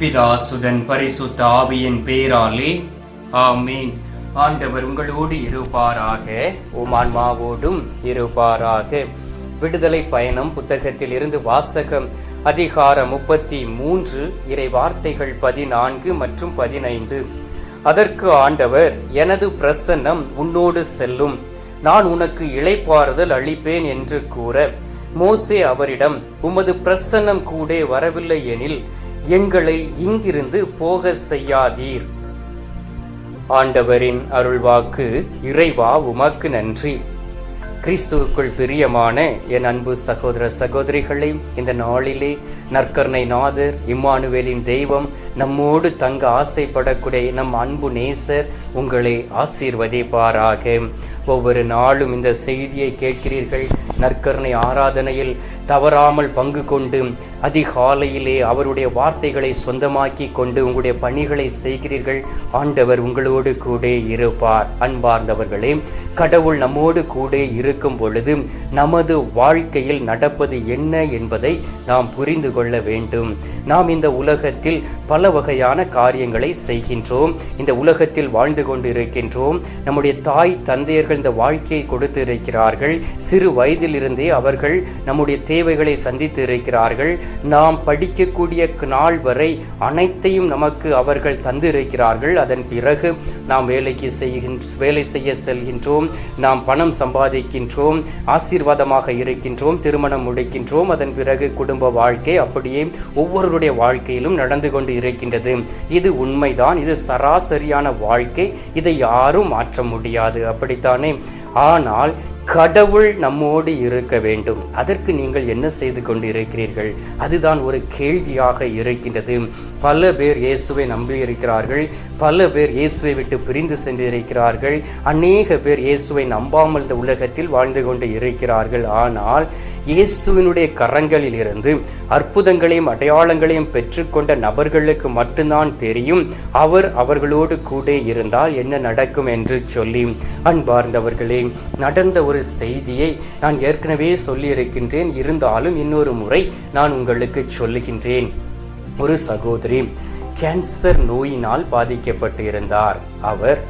பிதாசுதன் பரிசுத்த ஆவியின் பேராலே ஆமீன். ஆண்டவர் உங்களோடு இருப்பாராக உமான்மாவோடும் இருப்பாராக. விடுதலை பயணம் புத்தகத்தில் இருந்து வாசகம் அதிகாரம் முப்பத்தி மூன்று இறை வார்த்தைகள் பதினான்கு மற்றும் பதினைந்து. அதற்கு ஆண்டவர் எனது பிரசன்னம் உன்னோடு செல்லும். நான் உனக்கு இழைப்பாறுதல் அளிப்பேன் என்று கூற மோசே அவரிடம் உமது பிரசன்னம் கூட வரவில்லை எனில் எங்களை இங்கிருந்து போக செய்யாதீர். ஆண்டவரின் அருள்வாக்கு இறைவா உமக்கு நன்றி. கிறிஸ்துவுக்குள் பிரியமான என் அன்பு சகோதர சகோதரிகளை இந்த நாளிலே நற்கர்ணை நாதர் இம்மானுவேலின் தெய்வம் நம்மோடு தங்க ஆசைப்படக்கூடிய நம் அன்பு நேசர் உங்களை ஆசீர்வதிப்பாராக. ஒவ்வொரு நாளும் இந்த செய்தியை கேட்கிறீர்கள். நற்கருணை ஆராதனையில் தவறாமல் பங்கு கொண்டு அதிகாலையிலே அவருடைய வார்த்தைகளை சொந்தமாக்கி கொண்டு உங்களுடைய பணிகளை செய்கிறீர்கள். ஆண்டவர் உங்களோடு கூட இருப்பார். அன்பார்ந்தவர்களே கடவுள் நம்மோடு கூட இருக்கும் பொழுது நமது வாழ்க்கையில் நடப்பது என்ன என்பதை நாம் புரிந்து கொள்ள வேண்டும். நாம் இந்த உலகத்தில் பல வகையான காரியங்களை செய்கின்றோம். இந்த உலகத்தில் வாழ்ந்து கொண்டு இருக்கின்றோம் நம்முடைய தாய் தந்தையர்கள் இந்த வாழ்க்கையை கொடுத்து இருக்கிறார்கள் சிறு வயதிலிருந்தே அவர்கள் நம்முடைய தேவைகளை சந்தித்து இருக்கிறார்கள் நாம் படிக்கக்கூடிய நாள் வரை அனைத்தையும் நமக்கு அவர்கள் தந்து இருக்கிறார்கள் அதன் பிறகு நாம் வேலைக்கு செய்கின்ற வேலை செய்ய செல்கின்றோம். நாம் பணம் சம்பாதிக்கின்றோம். ஆசீர்வாதமாக இருக்கின்றோம். திருமணம் முடிக்கின்றோம். அதன் பிறகு குடும்ப வாழ்க்கை அப்படியே ஒவ்வொருடைய வாழ்க்கையிலும் நடந்து கொண்டு இருக்கின்றது இது உண்மைதான். இது சராசரியான வாழ்க்கை. இதை யாரும் மாற்ற முடியாது. அப்படித்தானே? ஆனால் கடவுள் நம்மோடு இருக்க வேண்டும். அதற்கு நீங்கள் என்ன செய்து கொண்டு இருக்கிறீர்கள் அதுதான் ஒரு கேள்வியாக இருக்கின்றது. பல பேர் இயேசுவை நம்பி இருக்கிறார்கள் பல பேர் இயேசுவை விட்டு பிரிந்து சென்றிருக்கிறார்கள். அநேக பேர் இயேசுவை நம்பாமல் இந்த உலகத்தில் வாழ்ந்து கொண்டு இருக்கிறார்கள். ஆனால் இயேசுவினுடைய கரங்களில் இருந்து அற்புதங்களையும் அடையாளங்களையும் பெற்றுக்கொண்ட நபர்களுக்கு மட்டும்தான் தெரியும். அவர் அவர்களோடு கூட இருந்தால் என்ன நடக்கும் என்று சொல்லி. அன்பார்ந்தவர்களே நடந்த ஒரு செய்தியை நான் ஏற்கனவே சொல்லியிருக்கின்றேன். இருந்தாலும் இன்னொரு முறை நான் உங்களுக்கு சொல்லுகின்றேன். ஒரு சகோதரி கேன்சர் நோயினால் பாதிக்கப்பட்டு இருந்தார் அவர்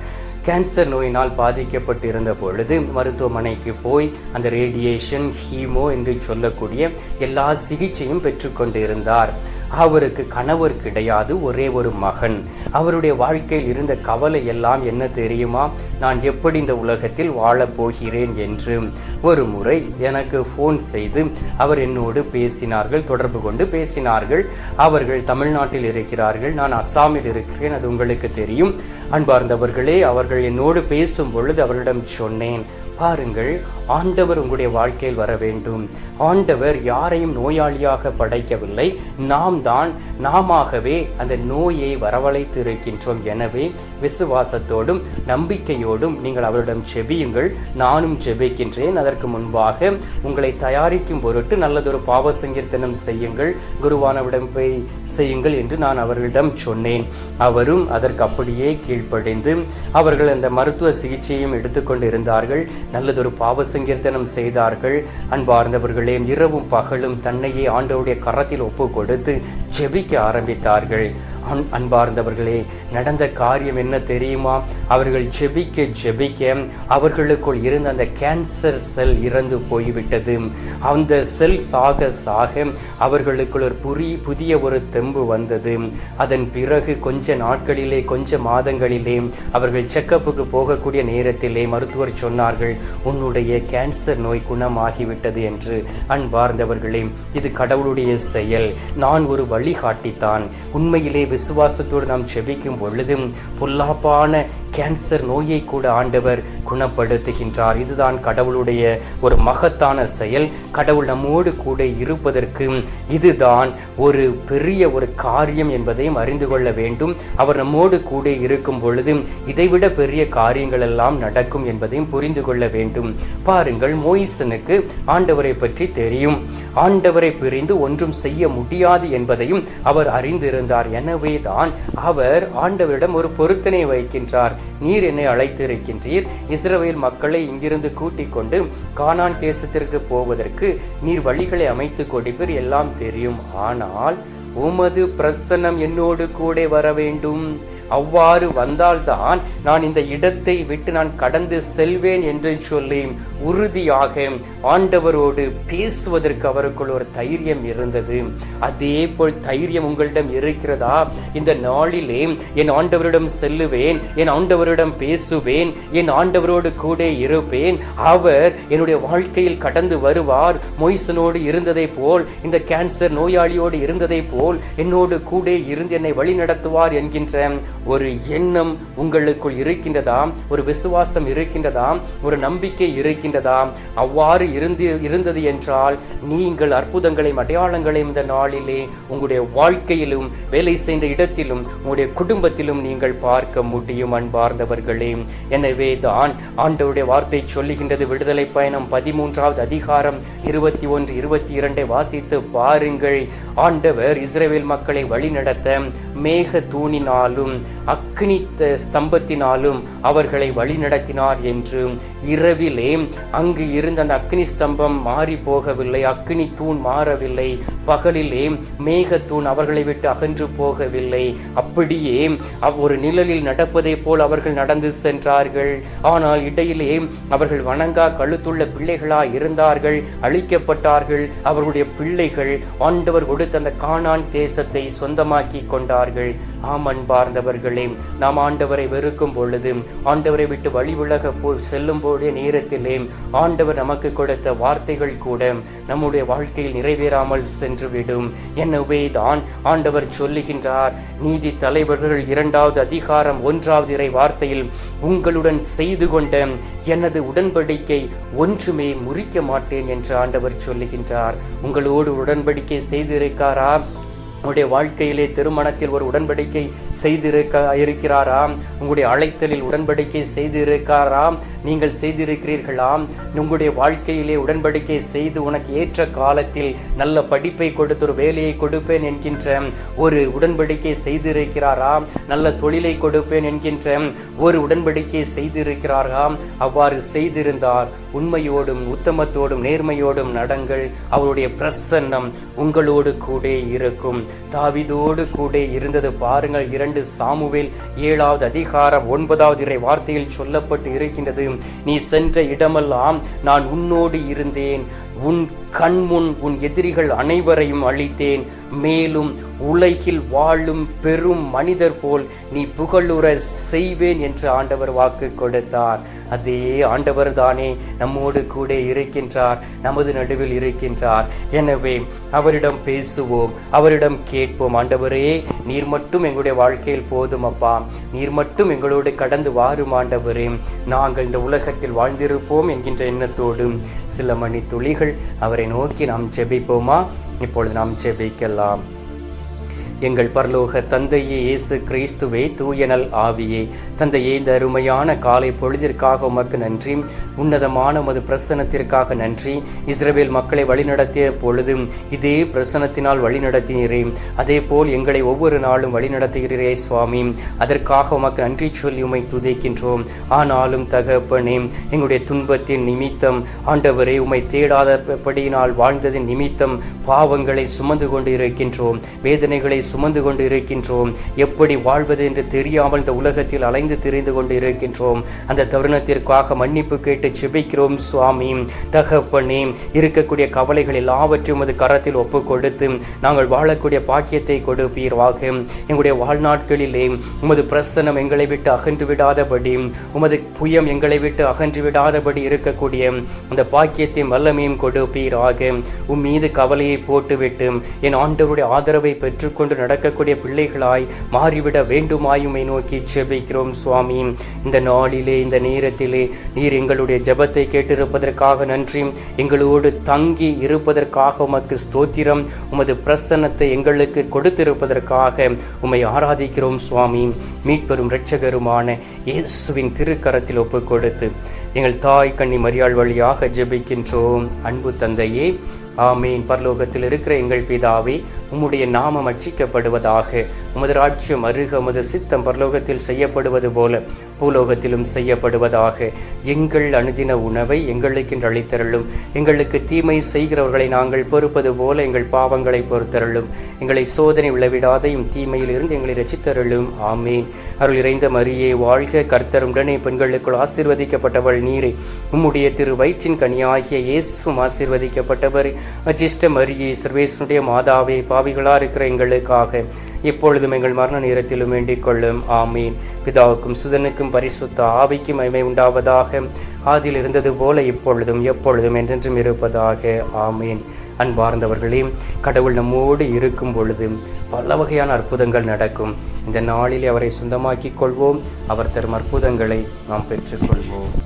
கேன்சர் நோயினால் பாதிக்கப்பட்டு இருந்த பொழுது மருத்துவமனைக்கு போய் அந்த ரேடியேஷன் ஹீமோ என்று சொல்லக்கூடிய எல்லா சிகிச்சையும் பெற்றுக்கொண்டு இருந்தார் அவருக்கு கணவர் கிடையாது ஒரே ஒரு மகன். அவருடைய வாழ்க்கையில் இருந்த கவலை எல்லாம் என்ன தெரியுமா? நான் எப்படி இந்த உலகத்தில் வாழப் போகிறேன் என்று. ஒரு முறை எனக்கு ஃபோன் செய்து அவர் என்னோடு பேசினார்கள் தொடர்பு கொண்டு பேசினார்கள். அவர்கள் தமிழ்நாட்டில் இருக்கிறார்கள் நான் அஸ்ஸாமில் இருக்கிறேன் அது உங்களுக்கு தெரியும். அன்பார்ந்தவர்களே அவர்கள் என்னோடு பேசும் பொழுது அவரிடம் சொன்னேன் பாருங்கள் ஆண்டவர் உங்களுடைய வாழ்க்கையில் வர வேண்டும். ஆண்டவர் யாரையும் நோயாளியாக படைக்கவில்லை. நாம் தான் நாமவே அந்த நோயை வரவழைத்து இருக்கின்றோம் எனவே விசுவாசத்தோடும் நம்பிக்கையோடும் நீங்கள் அவரிடம் செபியுங்கள். நானும் ஜெபிக்கின்றேன் அதற்கு முன்பாக உங்களை தயாரிக்கும் பொருட்டு நல்லதொரு பாவ சங்கீர்த்தனம் செய்யுங்கள். குருவானவிடம் போய் செய்யுங்கள் என்று நான் அவர்களிடம் சொன்னேன். அவரும் அதற்கு அப்படியே கீழ்ப்படைந்து அவர்கள் அந்த மருத்துவ சிகிச்சையும் எடுத்துக்கொண்டு இருந்தார்கள் நல்லதொரு பாவ சங்கீர்த்தனம் செய்தார்கள். அன்பார்ந்தவர்களே இரவும் பகலும் தன்னையே ஆண்டவருடைய கரத்தில் ஒப்பு கொடுத்து ஜெபிக்க ஆரம்பித்தார்கள். அன் அன்பார்ந்தவர்களே நடந்த காரியம் என்ன தெரியுமா? அவர்கள் ஜெபிக்க ஜெபிக்க அவர்களுக்குள் இருந்த அந்த கேன்சர் செல் இறந்து போய்விட்டது. அந்த செல் சாக சாக அவர்களுக்குள் ஒரு புரி புதிய ஒரு தெம்பு வந்தது. அதன் பிறகு கொஞ்ச நாட்களிலே கொஞ்ச மாதங்களிலே அவர்கள் செக்கப்புக்கு போகக்கூடிய நேரத்திலே மருத்துவர் சொன்னார்கள் உன்னுடைய கேன்சர் நோய் குணமாகிவிட்டது என்று. அன்பார்ந்தவர்களே இது கடவுளுடைய செயல். நான் ஒரு வழிகாட்டித்தான். உண்மையிலே விசுவாசத்தோடு நாம் செபிக்கும் பொழுதும் பொல்லாப்பான கேன்சர் நோயை கூட ஆண்டவர் குணப்படுத்துகின்றார். இதுதான் கடவுளுடைய ஒரு மகத்தான செயல். கடவுள் நம்மோடு கூட இருப்பதற்கு இதுதான் ஒரு பெரிய ஒரு காரியம் என்பதையும் அறிந்து கொள்ள வேண்டும். அவர் நம்மோடு கூட இருக்கும் பொழுது இதைவிட பெரிய காரியங்கள் எல்லாம் நடக்கும் என்பதையும் புரிந்து கொள்ள வேண்டும். பாருங்கள் மோயிசனுக்கு ஆண்டவரை பற்றி தெரியும். ஆண்டவரை பிரிந்து ஒன்றும் செய்ய முடியாது என்பதையும் அவர் அறிந்திருந்தார். எனவே தான் அவர் ஆண்டவரிடம் ஒரு பொருத்தனை வைக்கின்றார். நீர் என்னை அழைத்திருக்கின்றீர். இஸ்ரவேல் மக்களை இங்கிருந்து கூட்டிக் கொண்டு கானான் தேசத்திற்கு போவதற்கு நீர் வழிகளை அமைத்து கொடுப்பீர் எல்லாம் தெரியும். ஆனால் உமது பிரசன்னம் என்னோடு கூட வர வேண்டும் அவ்வாறு வந்தால்தான் நான் இந்த இடத்தை விட்டு நான் கடந்து செல்வேன் என்று சொல்லி உறுதியாக ஆண்டவரோடு பேசுவதற்கு அவருக்குள் ஒரு தைரியம் இருந்தது. அதே போல் தைரியம் உங்களிடம் இருக்கிறதா? இந்த நாளிலே என் ஆண்டவரிடம் செல்லுவேன் என் ஆண்டவரிடம் பேசுவேன் என் ஆண்டவரோடு கூட இருப்பேன். அவர் என்னுடைய வாழ்க்கையில் கடந்து வருவார். மொய்சனோடு இருந்ததை போல் இந்த கேன்சர் நோயாளியோடு இருந்ததை போல் என்னோடு கூட இருந்து என்னை வழி நடத்துவார் என்கின்ற ஒரு எண்ணம் உங்களுக்குள் இருக்கின்றதா ஒரு விசுவாசம் இருக்கின்றதா ஒரு நம்பிக்கை இருக்கின்றதா அவ்வாறு இருந்து இருந்தது என்றால் நீங்கள் அற்புதங்களையும் அடையாளங்களையும் இந்த நாளிலே உங்களுடைய வாழ்க்கையிலும் வேலை செய்த இடத்திலும் உங்களுடைய குடும்பத்திலும் நீங்கள் பார்க்க முடியும் அன்பார்ந்தவர்களே. எனவே தான் ஆண்டவருடைய வார்த்தை சொல்லுகின்றது. விடுதலை பயணம் பதிமூன்றாவது அதிகாரம் இருபத்தி ஒன்று இருபத்தி இரண்டை வாசித்து பாருங்கள். ஆண்டவர் இஸ்ரேல் மக்களை வழிநடத்த மேக தூணினாலும் அக்னி ஸ்தம்பத்தினாலும் அவர்களை வழிநடத்தினார் என்றும் இரவிலே அங்கு இருந்த அந்த அக்னி ஸ்தம்பம் மாறி போகவில்லை அக்னி தூண் மாறவில்லை பகலிலே மேகத்தூண் அவர்களை விட்டு அகன்று போகவில்லை. அப்படியே ஒரு நிழலில் நடப்பதை போல் அவர்கள் நடந்து சென்றார்கள். ஆனால் இடையிலே அவர்கள் வணங்கா கழுத்துள்ள பிள்ளைகளா இருந்தார்கள் அழிக்கப்பட்டார்கள். அவர்களுடைய பிள்ளைகள் ஆண்டவர் கொடுத்த அந்த கானான் தேசத்தை சொந்தமாக்கி கொண்டார்கள். ஆம் அன்பார்ந்தவர்களே நாம் ஆண்டவரை வெறுக்கும் பொழுது ஆண்டவரை விட்டு வழி விலக போ செல்லும் போதே நேரத்திலே ஆண்டவர் நமக்கு கொடுத்த வார்த்தைகள் கூட நம்முடைய வாழ்க்கையில் நிறைவேறாமல் சென்றுவிடும். எனவே தான் ஆண்டவர் சொல்லுகின்றார் நீதி தலைவர்கள் இரண்டாவது அதிகாரம் ஒன்றாவது இறை வார்த்தையில் உங்களுடன் செய்து கொண்ட எனது உடன்படிக்கை ஒன்றுமே முறிக்க மாட்டேன் என்று ஆண்டவர் சொல்லுகின்றார். உங்களோடு உடன்படிக்கை செய்திருக்காரா? உங்களுடைய வாழ்க்கையிலே திருமணத்தில் ஒரு உடன்படிக்கை செய்திருக்க இருக்கிறாராம். உங்களுடைய அழைத்தலில் உடன்படிக்கை செய்திருக்காராம் நீங்கள் செய்திருக்கிறீர்களாம். உங்களுடைய வாழ்க்கையிலே உடன்படிக்கை செய்து உனக்கு ஏற்ற காலத்தில் நல்ல படிப்பை கொடுத்து ஒரு வேலையை கொடுப்பேன் என்கின்ற ஒரு உடன்படிக்கை செய்திருக்கிறாராம். நல்ல தொழிலை கொடுப்பேன் என்கின்ற ஒரு உடன்படிக்கை செய்திருக்கிறாராம். அவ்வாறு செய்திருந்தார் உண்மையோடும் உத்தமத்தோடும் நேர்மையோடும் நடங்கள் அவருடைய பிரசன்னம் உங்களோடு கூட இருக்கும். தாவிதோடு கூட இருந்தது. பாருங்கள் இரண்டு சாமுவேல் ஏழாவது அதிகாரம் ஒன்பதாவது இறை வார்த்தையில் சொல்லப்பட்டு இருக்கின்றது. நீ சென்ற இடமெல்லாம் நான் உன்னோடு இருந்தேன். உன் கண்முன் உன் எதிரிகள் அனைவரையும் அழித்தேன். மேலும் உலகில் வாழும் பெரும் மனிதர் போல் நீ புகழுற செய்வேன் என்று ஆண்டவர் வாக்கு கொடுத்தார். அதே ஆண்டவர் தானே நம்மோடு கூட இருக்கின்றார் நமது நடுவில் இருக்கின்றார். எனவே அவரிடம் பேசுவோம் அவரிடம் கேட்போம் ஆண்டவரே நீர் மட்டும் எங்களுடைய வாழ்க்கையில் போதும் அப்பா. நீர் மட்டும் எங்களோடு கடந்து வாரும் ஆண்டவரே. நாங்கள் இந்த உலகத்தில் வாழ்ந்திருப்போம் என்கின்ற எண்ணத்தோடும் சில மணி துளிகள் அவரை நோக்கி நாம் ஜெபிப்போமா? இப்பொழுது நாம் ஜெபிக்கலாம். எங்கள் பரலோக தந்தையே இயேசு கிறிஸ்துவே தூயனல் ஆவியே. தந்தையே இந்த அருமையான காலை பொழுதிற்காக உமக்கு நன்றி. உன்னதமான உமது பிரசனத்திற்காக நன்றி. இஸ்ரேல் மக்களை வழிநடத்திய பொழுதும் இதே பிரசனத்தினால் வழிநடத்தினீரே. அதே போல் எங்களை ஒவ்வொரு நாளும் வழிநடத்துகிறீரே சுவாமி. அதற்காக உமக்கு நன்றி சொல்லி உமை துதைக்கின்றோம். ஆனாலும் தகப்பனே எங்களுடைய துன்பத்தின் நிமித்தம் ஆண்டவரே உமை தேடாதபடியினால் வாழ்ந்ததின் நிமித்தம் பாவங்களை சுமந்து கொண்டு இருக்கின்றோம். வேதனைகளை சுமந்து கொண்டு இருக்கின்றோம் எப்படி வாழ்வது என்று தெரியாமல் இந்த உலகத்தில் அலைந்து திரிந்து கொண்டு இருக்கின்றோம் அந்த தருணத்திற்காக மன்னிப்பு கேட்டு செபிக்கிறோம் சுவாமி. தகப்பனே இருக்கக்கூடிய கவலைகள் எல்லாவற்றையும் அது கரத்தில் ஒப்பு கொடுத்து நாங்கள் வாழக்கூடிய பாக்கியத்தை கொடுப்பீர்வாக எங்களுடைய வாழ்நாட்களிலே உமது பிரசனம் எங்களை விட்டு அகன்று விடாதபடி உமது புயம் எங்களை விட்டு அகன்று விடாதபடி இருக்கக்கூடிய அந்த பாக்கியத்தையும் வல்லமையும் கொடுப்பீராக. உம் மீது கவலையை போட்டுவிட்டு என் ஆண்டவருடைய ஆதரவை பெற்றுக்கொண்டு நடக்கக்கூடிய பிள்ளைகளாய் மாறிவிட வேண்டுமாயுமை நோக்கி செபிக்கிறோம் சுவாமி. இந்த நாளிலே இந்த நேரத்திலே நீர் எங்களுடைய ஜெபத்தை கேட்டிருப்பதற்காக நன்றி. எங்களோடு தங்கி இருப்பதற்காக உமக்கு ஸ்தோத்திரம். உமது பிரசன்னத்தை எங்களுக்கு கொடுத்திருப்பதற்காக உம்மை ஆராதிக்கிறோம் சுவாமி. மீட்பெரும் இரட்சகருமான இயேசுவின் திருக்கரத்தில் ஒப்பு கொடுத்து எங்கள் தாய் கண்ணி மரியாள் வழியாக ஜெபிக்கின்றோம். அன்பு தந்தையே ஆமீன். பரலோகத்தில் இருக்கிற எங்கள் பிதாவே உம்முடைய நாமம் அச்சிக்கப்படுவதாக உமது ராஜ்யம் அருக உமது சித்தம் பரலோகத்தில் செய்யப்படுவது போல பூலோகத்திலும் செய்யப்படுவதாக. எங்கள் அனுதின உணவை எங்களுக்கு அளித்தருளும். எங்களுக்கு தீமை செய்கிறவர்களை நாங்கள் பொறுப்பது போல எங்கள் பாவங்களை பொறுத்தருளும். எங்களை சோதனை விளைவிடாதையும் தீமையில் இருந்து எங்களை ரசித்தருளும் ஆமேன். அருள் இறைந்த மரியே வாழ்க கர்த்தர் உடனே பெண்களுக்குள் ஆசீர்வதிக்கப்பட்டவள் நீரை. உம்முடைய திரு வயிற்றின் கனியாகிய இயேசும் ஆசீர்வதிக்கப்பட்டவர். அஜிஷ்ட மரியே சர்வேசனுடைய மாதாவே பாவிகளாக இருக்கிற எங்களுக்காக. இப்பொழுதும் எங்கள் மரண நேரத்திலும் வேண்டிக் கொள்ளும். ஆமீன். பிதாவுக்கும் சுதனுக்கும் பரிசுத்த ஆவிக்கும் மைமை உண்டாவதாக. ஆதியில் இருந்தது போல இப்பொழுதும் எப்பொழுதும் என்றென்றும் இருப்பதாக. ஆமீன். அன்பார்ந்தவர்களே கடவுள் நம்மோடு இருக்கும் பொழுது பல வகையான அற்புதங்கள் நடக்கும். இந்த நாளிலே அவரை சொந்தமாக்கிக் கொள்வோம். அவர் தரும் அற்புதங்களை நாம் பெற்றுக்கொள்வோம்